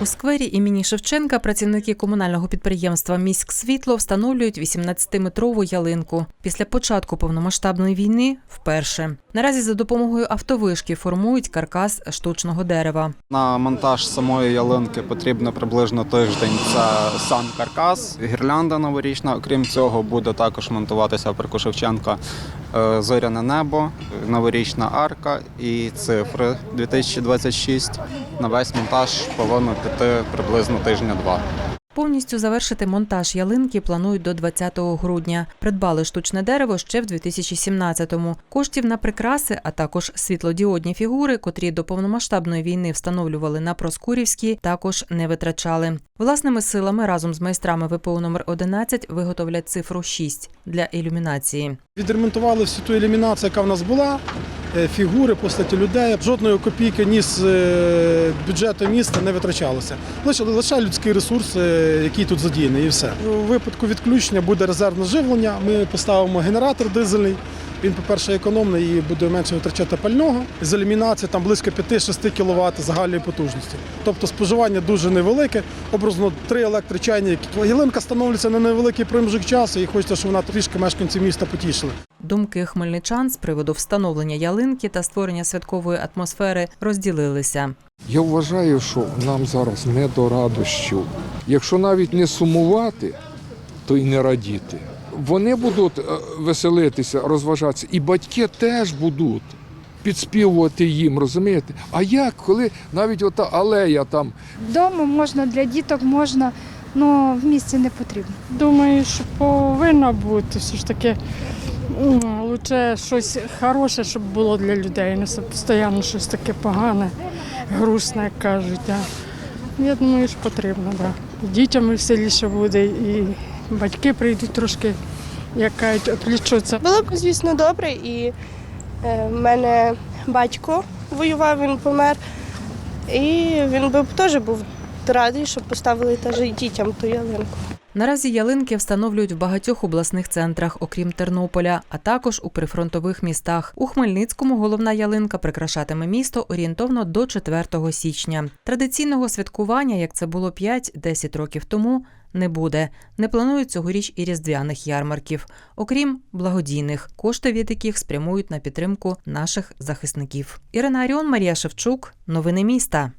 У сквері імені Шевченка працівники комунального підприємства Міськсвітло встановлюють 18-метрову ялинку. Після початку повномасштабної війни вперше. Наразі за допомогою автовишки формують каркас штучного дерева. На монтаж самої ялинки потрібно приблизно тиждень. Це сам каркас, гірлянда новорічна. Окрім цього, буде також монтуватися в парку Шевченка е, зоряне небо, новорічна арка і цифри 2026. На весь монтаж повинно піти приблизно тижня-два. Повністю завершити монтаж ялинки планують до 20 грудня. Придбали штучне дерево ще в 2017-му. Коштів на прикраси, а також світлодіодні фігури, котрі до повномасштабної війни встановлювали на Проскурівській, також не витрачали. Власними силами разом з майстрами ВПУ номер 11 виготовлять цифру 6 для ілюмінації. Відремонтували всю ту ілюмінацію, яка в нас була, фігури, постаті людей. Жодної копійки ні з е, бюджету міста не витрачалося. Лише, лише людський ресурс, е, який тут задіяний, і все. У випадку відключення буде резервне живлення. Ми поставимо генератор дизельний. Він, по-перше, економний і буде менше витрачати пального. З ілюмінації там близько 5-6 кВт загальної потужності. Тобто споживання дуже невелике, образно три електрочайні. Ялинка встановлюється на невеликий проміжок часу і хочеться, щоб вона трішки мешканців міста потішила. Думки хмельничан з приводу встановлення ялинки та створення святкової атмосфери розділилися. Я вважаю, що нам зараз не до радощів. Якщо навіть не сумувати, то й не радіти. Вони будуть е, веселитися, розважатися, і батьки теж будуть підспівувати їм, розумієте? А як, коли навіть ота алея там Вдома можна для діток можна, але в місті не потрібно. Думаю, що повинна бути все ж таки лучше щось хороше, щоб було для людей, не постійно щось таке погане, грустне, як кажуть. Да. Я думаю, що потрібно, да. Дітям веселіше буде, і батьки прийдуть трошки, як кажуть, відвлічуться. Було б, звісно, добре, і е, в мене батько воював, він помер. І він би теж був радий, щоб поставили теж і дітям ту ялинку. Наразі ялинки встановлюють в багатьох обласних центрах, окрім Тернополя, а також у прифронтових містах. У Хмельницькому головна ялинка прикрашатиме місто орієнтовно до 4 січня. Традиційного святкування, як це було 5-10 років тому, не буде. Не планують цьогоріч і різдвяних ярмарків, окрім благодійних, кошти від яких спрямують на підтримку наших захисників. Ірина Аріон, Марія Шевчук, новини міста.